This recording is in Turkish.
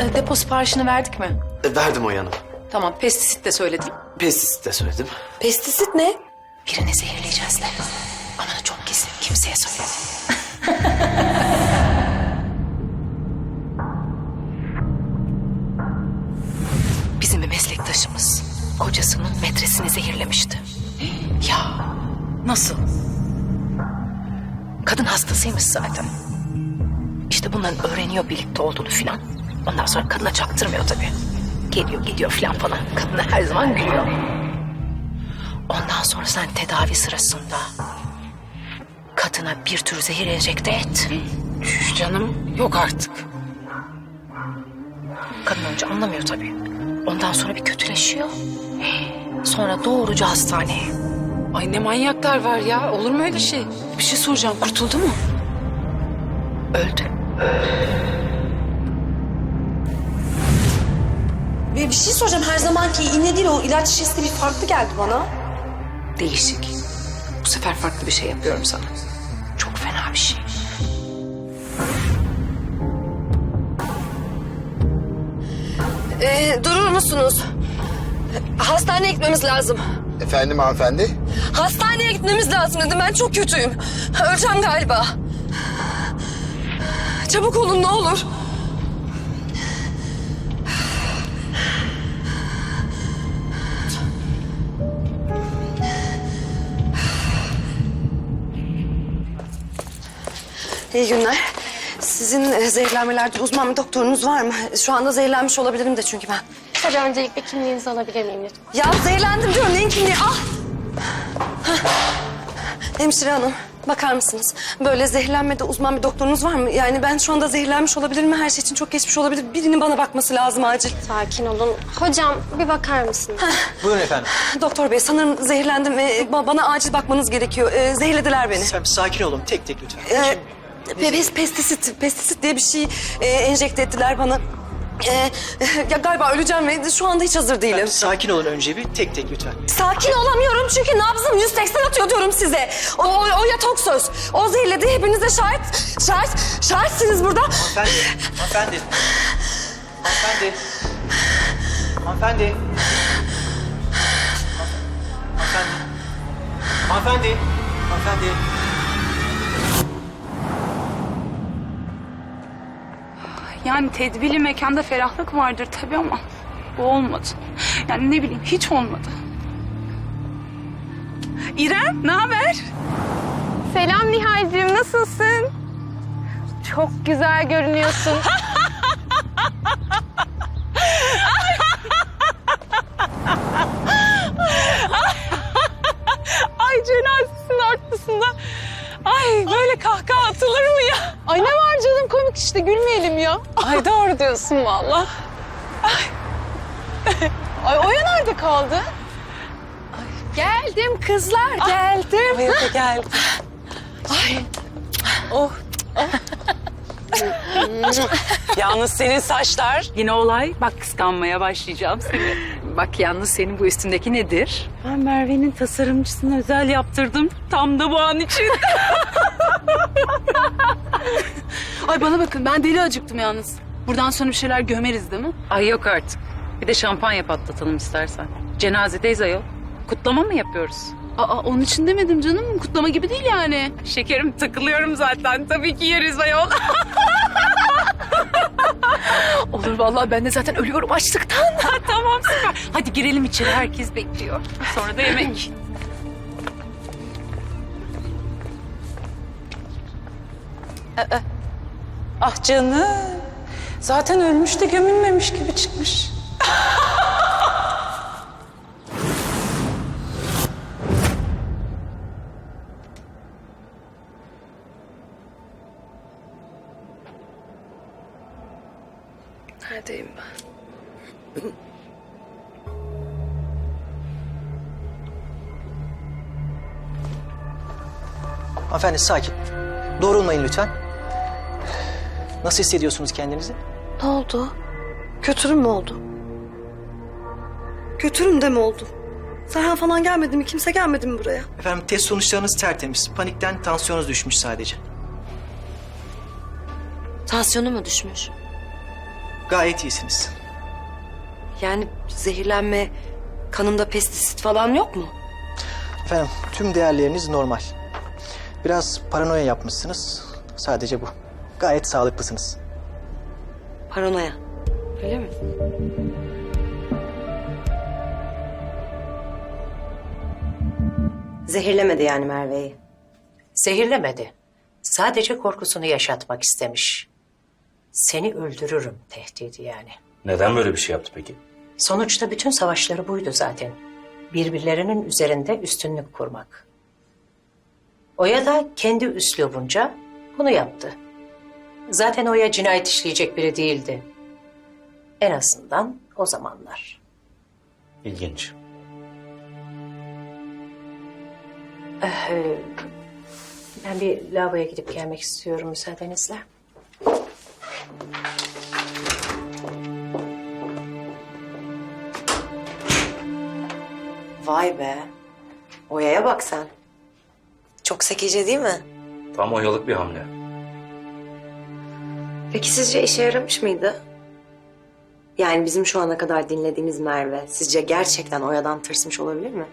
e, depo siparişini verdik mi? E, verdim Oya Hanım. Tamam pestisit de söyledim. Pestisit de söyledim. Pestisit ne? Birini zehirleyeceğiz de. Ama çok gizli kimseye söyleme. Bizim bir meslektaşımız kocasının metresini zehirlemişti. Ya Nasıl? kadın hastasıymış zaten. İşte bunların öğreniyor birlikte olduğunu filan. Ondan sonra kadına çaktırmıyor tabii. Geliyor gidiyor filan falan. Kadına her zaman gülüyor. Ondan sonra sen tedavi sırasında kadına bir tür zehir enjekte et. Üf canım yok artık. Kadın önce anlamıyor tabii. Ondan sonra bir kötüleşiyor. Sonra doğruca hastaneye. Ay ne manyaklar var ya. Olur mu öyle şey? Bir şey soracağım. Kurtuldu mu? Öldü. Ve bir şey soracağım her zamanki iğne değil o ilaç şişesi de bir farklı geldi bana. Değişik. Bu sefer farklı bir şey yapıyorum sana. Çok fena bir şey. Ee, durur musunuz? Hastaneye gitmemiz lazım. Efendim hanımefendi? Hastaneye gitmemiz lazım dedim ben çok kötüyüm. Öleceğim galiba. Çabuk olun ne olur. İyi günler. Sizin e, zehirlenmelerde uzman bir doktorunuz var mı? Şu anda zehirlenmiş olabilirim de çünkü ben. Tabii öncelikle kimliğinizi alabilir miyim lütfen? Ya zehirlendim diyorum neyin kimliği al. Hah. Hemşire hanım bakar mısınız? Böyle zehirlenmede uzman bir doktorunuz var mı? Yani ben şu anda zehirlenmiş olabilirim. Her şey için çok geçmiş olabilir. Birinin bana bakması lazım acil. Sakin olun. Hocam bir bakar mısınız? Buyurun efendim. Doktor bey sanırım zehirlendim. Ba- bana acil bakmanız gerekiyor. Ee, zehirlediler beni. Sen sakin olun tek tek lütfen. Ee, pes- pestisit, pestisit diye bir şey e, enjekte ettiler bana. Ee, ya galiba öleceğim ve şu anda hiç hazır değilim. Sakin olun önce bir tek tek lütfen. Sakin olamıyorum çünkü nabzım 180 atıyor diyorum size. O, o, o yatok söz. O zehirledi hepiniz de şahit. Şahit, şahitsiniz burada. Hanımefendi, hanımefendi. Hanımefendi. Hanımefendi. Hanımefendi. Hanımefendi. Hanımefendi. Yani tedbirli mekanda ferahlık vardır tabii ama bu olmadı. Yani ne bileyim hiç olmadı. İrem ne haber? Selam Nihal'cim nasılsın? Çok güzel görünüyorsun. Ay cenazesinin ortasında. Ay böyle kahkaha atılır mı ya? Ay ne var canım komik işte gülmeyelim ya. Ay doğru diyorsun valla. Ay Oya nerede kaldı? geldim kızlar geldim. Oya da geldi. Ay. Oh. Yalnız senin saçlar yine olay. Bak kıskanmaya başlayacağım seni. Bak yalnız senin bu üstündeki nedir? Ben Merve'nin tasarımcısına özel yaptırdım. Tam da bu an için. Ay bana bakın ben deli acıktım yalnız. Buradan sonra bir şeyler gömeriz değil mi? Ay yok artık. Bir de şampanya patlatalım istersen. Cenazedeyiz ayol. Kutlama mı yapıyoruz? Aa onun için demedim canım. Kutlama gibi değil yani. Şekerim takılıyorum zaten. Tabii ki yeriz ayol. Olur vallahi ben de zaten ölüyorum açlıktan. tamam süper. Hadi girelim içeri herkes bekliyor. Sonra da yemek. Ah canım. Zaten ölmüş de gömülmemiş gibi çıkmış. Neredeyim ben? Hanımefendi sakin. Doğrulmayın lütfen. Nasıl hissediyorsunuz kendinizi? Ne oldu? Kötürüm mü oldu? Kötürüm de mi oldu? Serhan falan gelmedi mi? Kimse gelmedi mi buraya? Efendim test sonuçlarınız tertemiz. Panikten tansiyonunuz düşmüş sadece. Tansiyonu mu düşmüş? Gayet iyisiniz. Yani zehirlenme, kanımda pestisit falan yok mu? Efendim tüm değerleriniz normal. Biraz paranoya yapmışsınız. Sadece bu. Gayet sağlıklısınız. Paranoya. Öyle mi? Zehirlemedi yani Merve'yi. Zehirlemedi. Sadece korkusunu yaşatmak istemiş. Seni öldürürüm tehdidi yani. Neden böyle bir şey yaptı peki? Sonuçta bütün savaşları buydu zaten. Birbirlerinin üzerinde üstünlük kurmak. Oya da kendi üslubunca bunu yaptı. Zaten Oya cinayet işleyecek biri değildi. En azından o zamanlar. İlginç. Ee, ben bir lavaboya gidip gelmek istiyorum müsaadenizle. Vay be. Oya'ya bak sen. Çok zekice değil mi? Tam oyalık bir hamle. Peki sizce işe yaramış mıydı? Yani bizim şu ana kadar dinlediğimiz Merve sizce gerçekten Oya'dan tırsmış olabilir mi?